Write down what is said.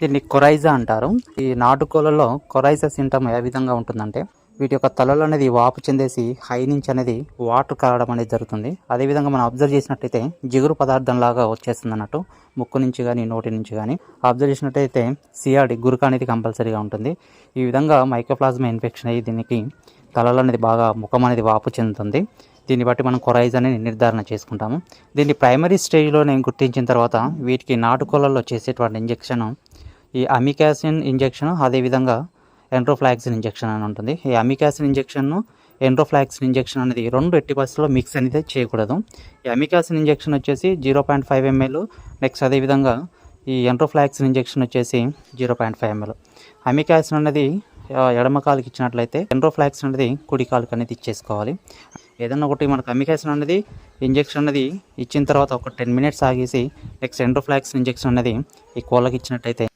దీన్ని కొరైజా అంటారు. ఈ నాటుకోలలో కొరైజా సింటమ్ ఏ విధంగా ఉంటుందంటే వీటి యొక్క తలలు అనేది వాపు చెందేసి హై నుంచి అనేది వాటర్ కారడం అనేది జరుగుతుంది. అదేవిధంగా మనం అబ్జర్వ్ చేసినట్టయితే జిగురు పదార్థం లాగా వచ్చేస్తుంది అన్నట్టు ముక్కు నుంచి కానీ నోటి నుంచి కానీ అబ్జర్వ్ చేసినట్టయితే సిఆర్డి గురుక అనేది కంపల్సరీగా ఉంటుంది. ఈ విధంగా మైక్రోప్లాజ్మా ఇన్ఫెక్షన్ అయ్యి దీనికి తలలు అనేది బాగా ముఖం అనేది వాపు చెందుతుంది. దీన్ని బట్టి మనం కొరైజ్ అనేది నిర్ధారణ చేసుకుంటాము. దీన్ని ప్రైమరీ స్టేజ్లో నేను గుర్తించిన తర్వాత వీటికి నాటుకోలలో చేసేటువంటి ఇంజెక్షన్ ఈ అమికాసిన్ ఇంజెక్షన్ అదేవిధంగా ఎంట్రోఫ్లాక్సిన్ ఇంజెక్షన్ అని ఉంటుంది. ఈ అమికాసిన్ ఇంజెక్షన్ను ఎంట్రోఫ్లాక్సిన్ ఇంజెక్షన్ అనేది రెండు ఎట్టి పరిస్థితుల్లో మిక్స్ అనేది చేయకూడదు. ఈ అమికాసిన్ ఇంజెక్షన్ వచ్చేసి zero point five ml next అదేవిధంగా ఈ ఎంట్రోఫ్లాక్సిన్ ఇంజెక్షన్ వచ్చేసి zero point five ml. Amikacin అనేది ఎడమ కాలుకి ఇచ్చినట్లయితే ఎండ్రోఫ్లాక్సిన్ అనేది కుడి కాలుకి అనేది ఇచ్చేసుకోవాలి. ఏదన్నా ఒకటి మనకు అమికాసిన్ అనేది ఇంజెక్షన్ అనేది ఇచ్చిన తర్వాత ఒక టెన్ మినిట్స్ ఆగేసి నెక్స్ట్ ఎండ్రోఫ్లాక్సిన్ ఇంజెక్షన్ అనేది ఈ కోళ్ళకి ఇచ్చినట్టయితే